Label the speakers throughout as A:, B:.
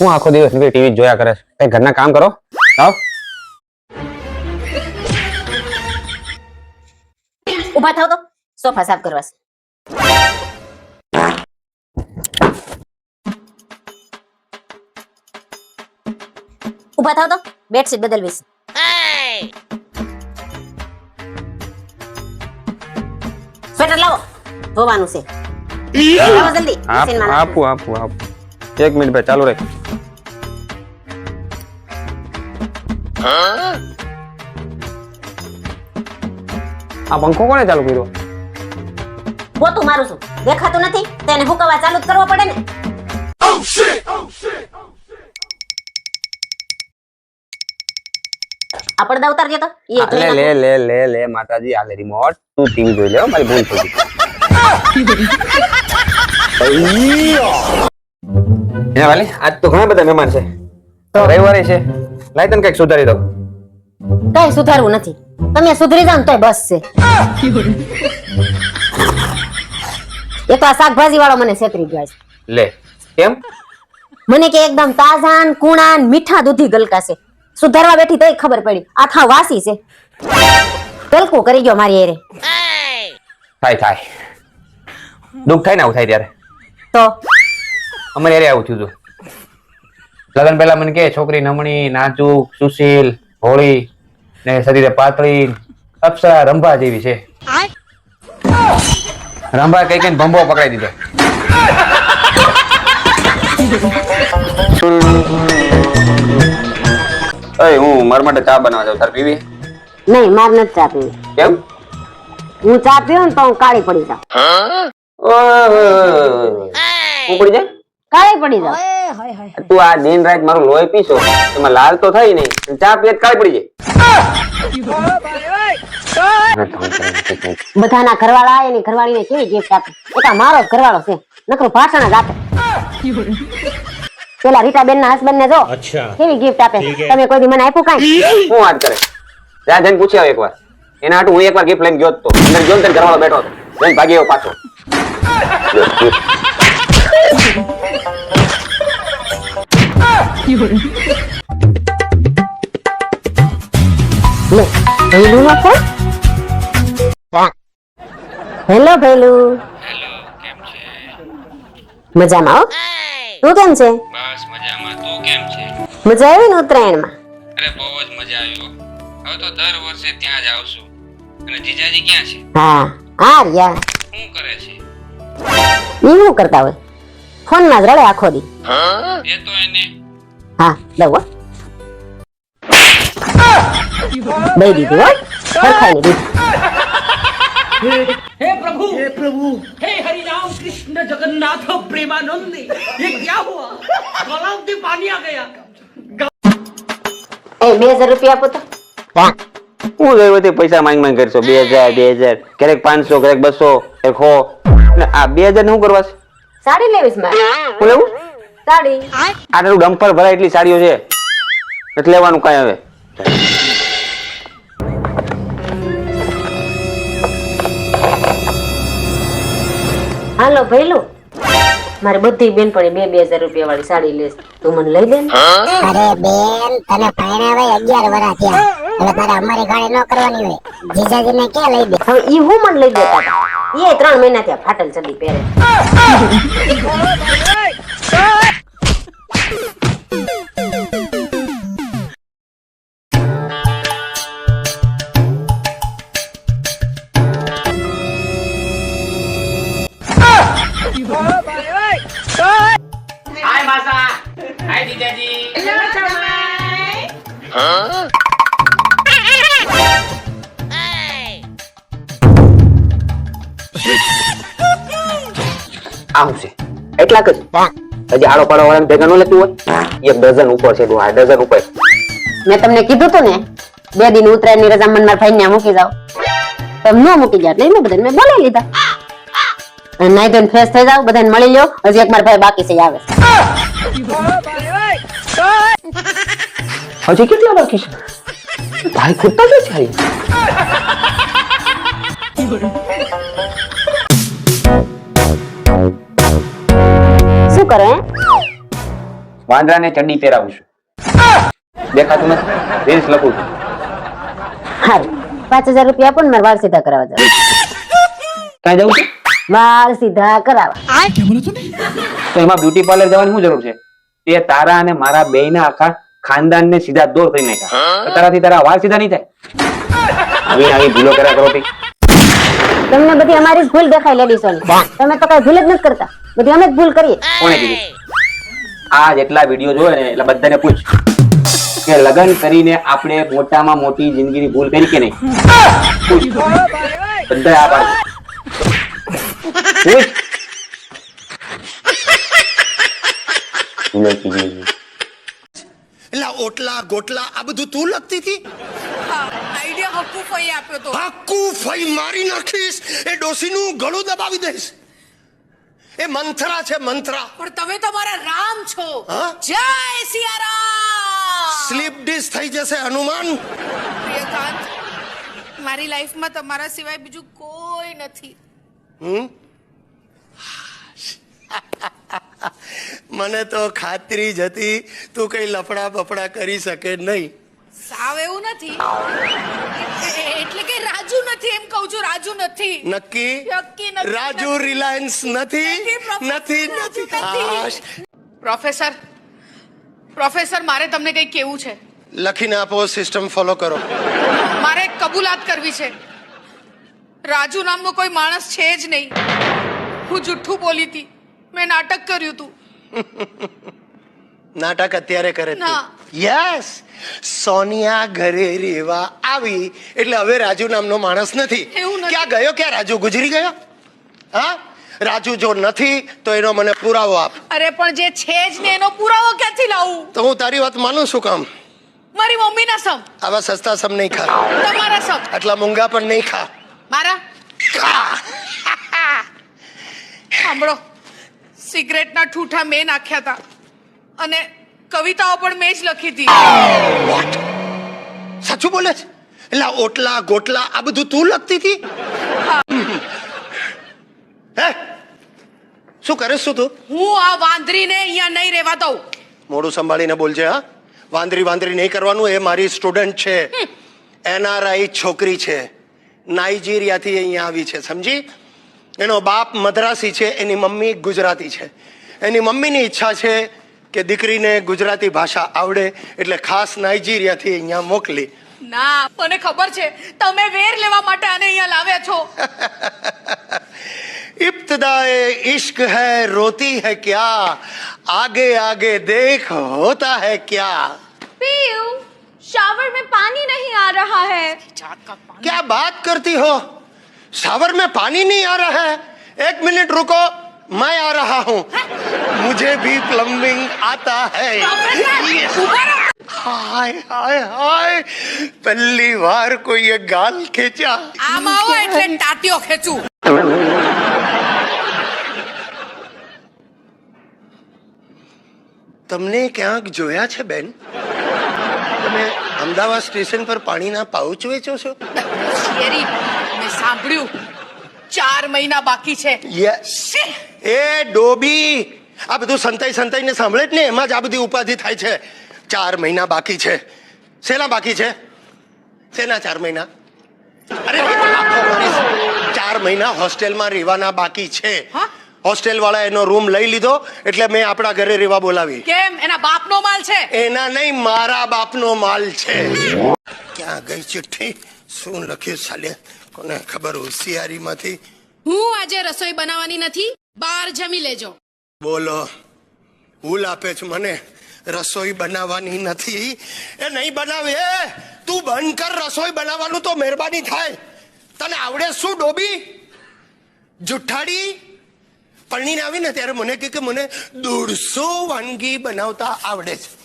A: હું આખો દિવસ નીકળી ટીવી જોયા કરે છે. કઈ ઘરના કામ કરો? આવ
B: ઊભા થાવ તો. સોફા સાફ કરવા છે. ઊભા થાવ તો. બેડશીટ બદલવી છે સ્વેટર લાવો. ધોવાનું છે. લાવો જલ્દી. મશીનમાં નાખો.
A: આપું આપું આપું. એક મિનિટ ભાઈ ચાલુ રાખ. આ પંખો કોણે ચાલુ કર્યો?
B: ગોતું મારું છું. દેખાતું નથી. તેને હુકવા ચાલુ જ કરવો પડે ને. આ પડદા ઉતારજો તો.
A: લે લે લે લે લે માતાજી આ લે રિમોટ તું ટીવી જોઈ લે મારી ભૂલ થઈ ગઈ. હે વાલી આજ તો ઘણા બધા મહેમાન છે. તો? રવિવારે છે. લાઈ તને કંઈક સુધારી દઉં.
B: કઈ સુધારવું નથી. તમે સુધરી જાવ તોય બસ છે. એ તો આ શાકભાજી વાળો મને છેતરી ગયા છે.
A: લે કેમ
B: મને કે એકદમ તાજા ને કુણા મીઠા દૂધી ગલકા છે. સુધારવા બેઠી તોય ખબર પડી. આખા વાસી છે. ગલકું કરી ગયો મારી એરે
A: થાય થાય. દુઃખ થાય ને આવું થાય ત્યારે.
B: તો?
A: અમારે યારે આવું થયું હતું. લગ્ન પહેલા મને કે છોકરી નમણી નાજુક સુશીલ ભોળી ને શરીરે પાતળી અપ્સરા રંભા જેવી છે. રંભા કઈ કઈ ભંભો પકડાઈ દીધો. અય હું મારા માટે ચા બનાવવા જાઉં. તાર પીવી?
B: નહીં માર નથી ચા પીવી.
A: કેમ?
B: હું ચા પીવું ને તો હું કાળી પડી જાઉં.
A: હું? પડી જાય
B: કાળી પડી જાવ
A: તું આ દિન રાત મારું લોહી પીશો એમાં લાલ તો થઈ નહીં ચા પીએ તો કાળી પડી જાય.
B: બધાના ઘરવાળા આવે ને ઘરવાળી ને કેવી ગિફ્ટ આપે? એ મારો ઘરવાળો છે. નકરું ભાષણ જ આપે પેલા રીટાબેન ના હસબન્ડ ને જો કેવી ગિફ્ટ આપે? તમે કોઈ દી મને આપ્યું કાંઈ?
A: શું વાત કરે? ત્યાં જઈને પૂછી આવ એકવાર. એના હાટું હું એકવાર ગિફ્ટ લઈને ગયો તો. અંદર ગયો ને ઘરવાળો બેઠો હતો. જઈને ભાગી આવ્યો પાછો.
B: ભૈલું. માં ફોન હેલો ભૈલું મજામાં હો? તું કેમ છે?
C: બસ મજામાં. તું કેમ છે?
B: મજા આવી ને ઉત્તરાયણમાં?
C: અરે બહુ જ મજા આવી હવે તો દર વર્ષે ત્યાં જ આવશું. અને જીજાજી ક્યાં છે?
B: હા આ રહ્યા.
C: શું કરે છે?
B: ઈ શું કરતા હોય? ફોનમાં જ રડે આખો દી
C: એ તો એને
B: હા લવ હો દઈ દીધી હો સરખાઈ દીધી
D: हे प्रभु हे प्रभु हे हरि राम कृष्ण जगन्नाथ प्रेमानंद ये क्या हुआ गलाव में पानी आ गया
B: એ બે હજાર રૂપિયા આપો તો
A: હું જોયું તે પૈસા માંગ માંગ કરશો બે હજાર બે હજાર ક્યારેક પાંચસો ક્યારેક બસો ક્યારેક હો ને આ બે હજાર ને શું કરવા છે
B: સાડી લેવીશ મારે
A: હું લેવું?
B: સાડી.
A: આટલું ડમ્પર ભરાય એટલી સાડીઓ છે. નથી લેવાનું કાંઈ હવે.
B: હાલો ભૈલું મારે બધી બેન પણ બે બે હજાર રૂપિયા વાળી સાડી લેશ. તું મને લઈ દે ને
E: અરે બેન તને પરણાવે અગિયાર વર્ષ થયા. એટલે તારે અમારી ગાડી ન કરવાની હોય. જીજાજીને ક્યાં લઈ દે?
B: હવે ઈ હું મને લઈ દેતા એ ત્રણ મહિના થયા ફાટલ ચડી પહેરે
A: આવું છે. એટલા જ. હજી આડો પાડો વાળા ભેગા ન લેતું હોય. એક ડઝન ઉપર છે આ ડઝન ઉપર.
B: મેં તમને કીધું તું ને બે દિન ઉતરાયણની રજા મનમાં ભાઈ ને મૂકી જાવ તમ ન મૂકી ગયા એટલે એમને બધાને મેં બોલાવી લીધા. નાઈ ધોઈને ફ્રેશ થઈ જાવ બધાને મળી લ્યો. હજી એક મારા ભાઈ બાકી છે આવે
A: હજી કેટલા બાકી છે? ભાઈ ખૂટતા જ છે વાંદરાને ચડ્ડી પહેરાવું છું. દેખાતું નથી. રીલ્સ લખું છું.
B: પાંચ હજાર રૂપિયા પણ ને વાળ સીધા કરાવવા જાવ
A: ક્યાં જવું છે?
B: વાળ સીધા કરાવવા.
A: તો એમાં બ્યુટી પાર્લર જવાની શું જરૂર છે? તે તારા અને મારા બેયના આખા ખાનદાનને સીધા દોર કરી નાખ્યા. તારાથી તારા વાળ સીધા નહીં થાય. આવી આવી ભૂલો કર્યા કરો તી.
B: તમને બધી અમારી ભૂલ દેખાય લેડીસોની તમે તો કઈ ભૂલ જ નથી કરતા. બધી અમે જ ભૂલ કરીએ.
A: કોણે કીધું? આ જેટલા વીડિયો જોયે ને એટલે બધાને પૂછ કે લગ્ન કરીને આપણે મોટામાં મોટી જિંદગીની ભૂલ કરી કે નહીં? બધા આ પાડે પૂછ.
F: ઓટલા ગોટલા આ બધું તું લખતી હતી?
G: આઈડિયા હક્કુ ફઈ આપ્યો તો.
F: હક્કુ ફઈ મારી નાખીશ. એ ડોસીનું ગળું દબાવી દઈશ. એ મંથરા છે મંથરા.
G: પણ તમે તમારા રામ છો? જય સિયારામ!
F: સ્લીપ ડિસ થઈ જશે હનુમાન.
G: પ્રિયકાંત મારી લાઈફમાં તમારા સિવાય બીજું કોઈ નથી.
F: હમ? મને તો ખાતરી જ હતી તું કઈ લફડા બફડા કરી શકે નહીં.
G: સાવ એવું નથી. એટલે કે રાજુ નથી એમ કહું છું રાજુ નથી.
F: નક્કી?
G: નક્કી નથી.
F: રાજુ રિલાયન્સ નથી?
G: નથી,
F: નથી.
G: પ્રોફેસર પ્રોફેસર મારે તમને કંઈ કેવું છે?
F: લખીને આપો સિસ્ટમ ફોલો કરો.
G: મારે કબૂલાત કરવી છે. રાજુ નામનો કોઈ માણસ છે જ નહીં. હું જુઠ્ઠું બોલી હતી મેં નાટક કર્યું હતું
F: નાટક અત્યારે કરે
G: ના.
F: યસ સોનિયા ઘરે રેવા આવી. એટલે હવે રાજુ નામનો માણસ નથી. ક્યાં ગયો? ક્યાં? રાજુ ગુજરી ગયો? હા? રાજુ જો નથી તો એનો મને પુરાવો આપ.
G: અરે પણ જે છે જ ને એનો પુરાવો ક્યાંથી લાવું?
F: તો હું તારી વાત માનું છું કામ?
G: મારી મમ્મીના સમ.
F: આવા સસ્તા સમ નહીં ખા.
G: તમારા સમ.
F: આટલા મૂંગા પણ નહીં ખા.
G: મારા. સાંભળો. સિગરેટના ઠૂઠા મેં નાખ્યા હતા. અને કવિતાઓ પણ મેં જ લખી હતી?
F: સાચું બોલે છે? એટલે ઓટલા ગોટલા આ બધું તું લખતી હતી? હે. શું કરે શું તું?
G: હું આ વાંદરીને અહીંયા નહીં રહેવા દઉં.
F: મોડું સંભાળીને બોલજે હા? વાંદરી વાંદરી નહીં કરવાનું એ મારી સ્ટુડન્ટ છે. એનઆરઆઈ છોકરી છે. નાઇજીરિયાથી અહીંયા આવી છે સમજી? એનો બાપ મદ્રાસી છે એની મમ્મી ગુજરાતી છે. એની મમ્મીની ઈચ્છા છે કે દીકરીને ગુજરાતી ભાષા આવડે એટલે ખાસ નાઇજીરિયાથી અહીંયા મોકલી
G: ના મને ખબર છે તમે વેર લેવા માટે આને અહીંયા લાવ્યા છો
F: इब्तदाए इश्क है रोती है क्या आगे आगे देख होता है क्या
H: पीयू शावर में पानी नहीं आ रहा है
F: क्या बात करती हो शावर में पानी नहीं आ रहा है एक मिनट रुको मैं आ रहा हूँ मुझे भी प्लम्बिंग आता है
G: ઊભા રહો.
F: हाय हाय हाय पहली बार कोई ये गाल खींचा
G: આમ આવો એટલે ટાટીઓ ખેંચું
F: તમને ક્યાંક જોયા છે બેન તમે અમદાવાદ સ્ટેશન પર પાણીના પાઉચ વેચો છો
G: શેરી મેં સાંભળ્યું ચાર મહિના બાકી છે.
F: એ ડોબી આ બધું સંતાઈ સંતાઈને સાંભળે જ ને એમાં જ આ બધી ઉપાધિ થાય છે. ચાર મહિના બાકી છે. શેના બાકી છે? શેના ચાર મહિના? અરે ચાર મહિના હોસ્ટેલમાં રહેવાના બાકી છે? હોસ્ટેલ વાળા એનો રૂમ લઈ લીધો એટલે મેં આપણા ઘરે રહેવા બોલાવી.
G: કેમ? એના બાપનો માલ છે?
F: એના નહીં મારા બાપનો માલ છે. ક્યાં ગઈ ચિઠ્ઠી? શું લખ્યું સાલે? કોને ખબર હોશિયારીમાંથી
I: હું આજે રસોઈ બનાવવાની નથી બહાર જમી લેજો.
F: બોલો ભૂલ આપે છે મને. રસોઈ બનાવવાની નથી. એ નહીં બનાવે. તું બંધ કર રસોઈ બનાવવાનું તો મહેરબાની થાય. તને આવડે શું ડોબી? જુઠ્ઠાડી? પરણીને આવી ને ત્યારે મને કે મને દોઢસો વાનગી બનાવતા આવડે છે.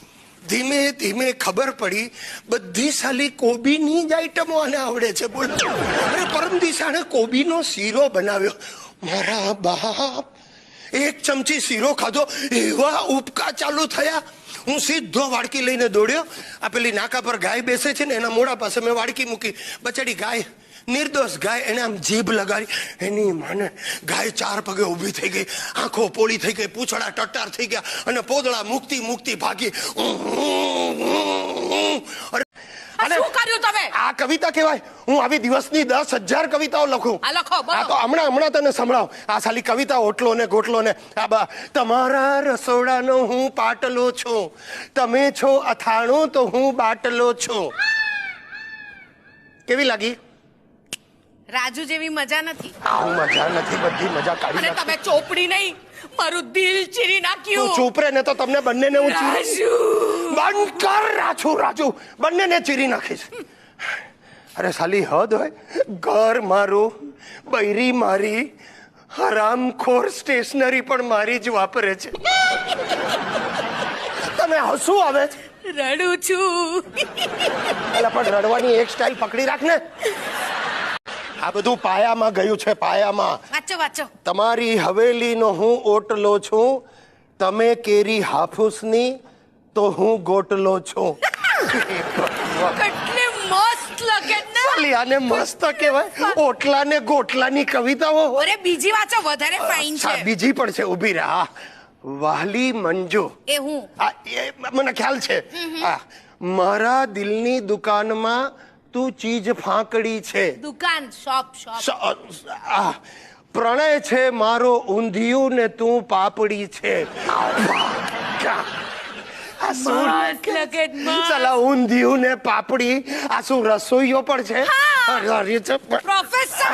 F: ધીમે ધીમે ખબર પડી, બધી સાલી કોબીની જ આઈટમો આને આવડે છે, બોલ. અરે પરમ દિશાણે કોબીનો શીરો બનાવ્યો. મારા બાપ, એક ચમચી શીરો ખાધો, એવા ઉપકા ચાલુ થયા. હું સીધો વાડકી લઈને દોડ્યો. આ પેલી નાકા પર ગાય બેસે છે ને, એના મોડા પાસે મેં વાડકી મૂકી. બચાડી, ગાય નિર્દોષ ગાય એને આમ જીભ લગાડી એની માને ગાય ચાર પગે ઊભી થઈ ગઈ આંખો પોળી થઈ ગઈ પૂછડા ટટ્ટાર થઈ ગયા અને પોદળા મુક્તિ મુક્તિ ભાગી. અરે
G: આ શું કર્યું તમે?
F: આ કવિતા કહેવાય હું આવી દિવસની દસ હજાર કવિતાઓ લખું.
G: આ લખો,
F: આ તો હમણાં હમણાં તને સંભળાવ. આ સાલી કવિતા ઓટલો ને ગોટલો ને આ બા તમારા રસોડાનો હું પાટલો છું. તમે છો અથાણું તો હું બાટલો છું. કેવી લાગી?
G: રાજુ જેવી મજા નથી.
F: આવું મજા નથી બધી મજા કાઢી
G: અને
F: નાખી.
G: તમે ચોપડી નહીં મારું દિલ ચીરી
F: તું
G: નાખ્યું.
F: ચૂપ રે ને તો તમને બંનેને હું ચીરી
G: રાજુ.
F: બંધ કર રાજુ રાજુ. બંનેને ચીરી નાખીશ. અરે સાલી હદ હોય. ઘર મારું બૈરી મારી હરામખોર સ્ટેશનરી પણ મારી જ વાપરે છે. તમે હસું આવે છે
G: રડું છું.
F: એટલે પણ રડવાની એક સ્ટાઇલ પકડી રાખ ને. આ બધું પાયામાં ગયું છે પાયામાં.
G: વાંચો વાંચો.
F: તમારી હવેલીનો હું ઓટલો છું તમે કેરી હાફૂસની તો હું ગોટલો છું.
G: કેટલી મસ્ત લગે ને.
F: આને મસ્ત કહેવાય. ઓટલા ને ગોટલાની કવિતાઓ
G: અરે બીજી વાંચો વધારે ફાઇન છે.
F: બીજી પણ છે ઊભી રહે. વાલી મંજુ.
G: એ હું.
F: આ એ મને ખ્યાલ છે. આ મારા દિલની દુકાનમાં તું ચીજ ફાંકડી છે.
G: દુકાન શોપ શોપ.
F: આ પ્રણય છે મારો ઊંધિયું ને તું પાપડી છે.
G: મસ્ત.
F: ઊંધિયું ને પાપડી આ શું રસોઈયો પણ છે?
G: પ્રોફેસર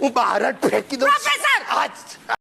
F: હું બહાર જ ફેંકી દઉં
G: પ્રોફેસર